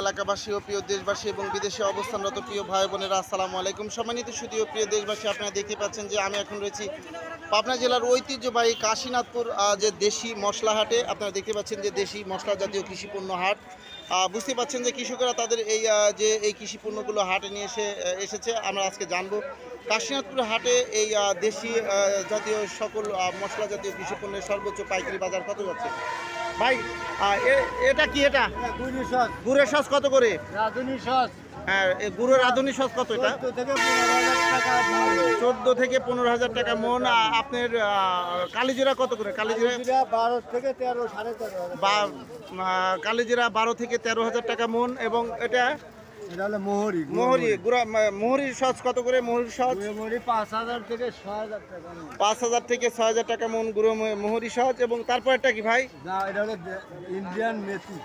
এলাকাবাসী দেশবাসী এবং বিদেশে অবস্থানরত প্রিয় শুধু প্রিয় দেশবাসী, আপনারা পাচ্ছেন যে আমি এখন রয়েছি পাবনা জেলার ঐতিহ্যবাহী কাশীনাথপুর যে দেশি মশলা হাটে আপনারা দেখতে পাচ্ছেন যে দেশি মশলা জাতীয় কৃষিপণ্য হাট। বুঝতে পাচ্ছেন যে কৃষকেরা তাদের এই যে এই কৃষি পণ্যগুলো হাটে নিয়ে এসে এসেছে আমরা আজকে জানব। কাশীনাথপুর হাটে এই দেশি জাতীয় সকল মশলা জাতীয় কৃষি পণ্যের সর্বোচ্চ পাইকারি বাজার কত যাচ্ছে? ভাই এটা কি এটা? গুড়ের সস কত করে? রাঁধুনি সস। হ্যাঁ গুড়ের রাঁধুনি সস কত এটা? চোদ্দ থেকে পনেরো হাজার টাকা মন আপনার কালিজিরা কত করে? কালিজিরা জিরা বারো থেকে তেরো সাড়ে তেরো কালিজিরা বারো থেকে তেরো হাজার টাকা মন এবং এটা এটা হলো মোহরি মোহরি। গুড়া মোহরির সস কত করে? মোহরির সস? মোহরি পাঁচ হাজার থেকে ছয় হাজার টাকা পাঁচ হাজার থেকে ছয় হাজার টাকা মন গুঁড়ো ম- মোহরি সস এবং তারপর একটা কি ভাই? না এটা হলো ইন্ডিয়ান মেথি।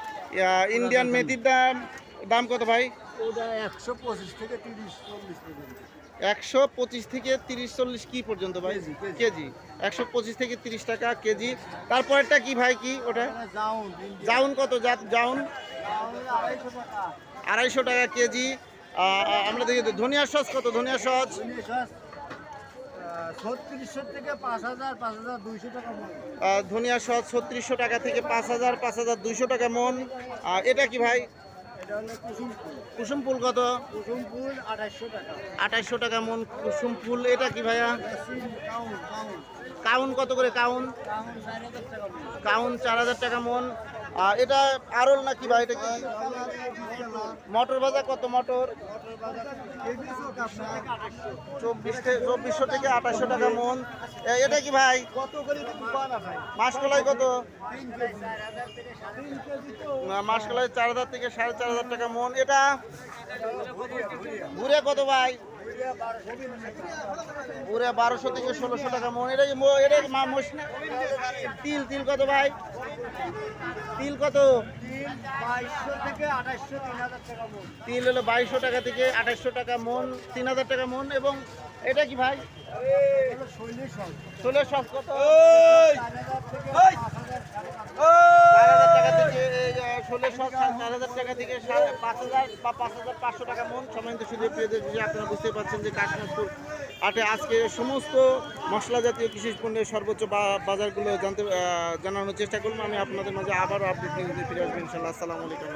ইন্ডিয়ান মেথির দাম দাম কত ভাই? ওটা একশো পঁচিশ থেকে তিরিশ চল্লিশ পর্যন্ত। একশো পঁচিশ থেকে তিরিশ চল্লিশ কি পর্যন্ত ভাই? কেজি, একশো পঁচিশ থেকে তিরিশ টাকা কেজি। তারপরটা কি ভাই কি ওটা? জাউন কত? জাউন? আড়াইশো টাকা। কেজি। আমরা দেখি তো ধনিয়ার সস কত? ধনিয়ার সস? ধনিয়া সস ছত্রিশশো টাকা থেকে পাঁচ হাজার পাঁচ হাজার দুইশো টাকা মন। এটা কি ভাই? কুসুম ফুল কত? কুসুম ফুল আঠাশশো টাকা। আঠাইশশো টাকা মন কুসুম ফুল এটা কি ভাইয়া? কাউন কত করে কাউন? কাউন চার হাজার টাকা মন। আর এটা আরল নাকি ভাই? এটা কি? মটর ভাজা কত মটর? চব্বিশশো থেকে আঠাশশো টাকা মন। এটা কি ভাই? মাসকলাই কত? মাসকলাই চার হাজার থেকে সাড়ে চার হাজার টাকা মন। এটা? ঘুরে কত ভাই? ঘুরে বারোশো থেকে ষোলোশো টাকা মন। এটা এটা মা মোষ? তিল তিল কত ভাই? তিল কত? তিল হলো বাইশশো টাকা থেকে আঠাশশো টাকা মন, তিন হাজার টাকা মন, এবং এটা কি ভাই? ষোলো সব কত চার হাজার থেকে পাঁচ হাজার সাড়ে পাঁচ চার হাজার। হাজার টাকা থেকে ষোলো সব চার হাজার টাকা থেকে পাঁচ হাজার বা পাঁচ হাজার পাঁচশো টাকা মন সমান্ত শুধু পেয়ে যে আপনারা বুঝতে পারছেন যে কাশনাথপুর আটে আজকে সমস্ত মশলা জাতীয় কৃষি পণ্যের সর্বোচ্চ বাজারগুলো জানতে জানানোর চেষ্টা করলাম। আমি আপনাদের মাঝে আবারও আপডেট নিয়ে ফিরে আসব ইনশাল্লাহ আসসালামু আলাইকুম।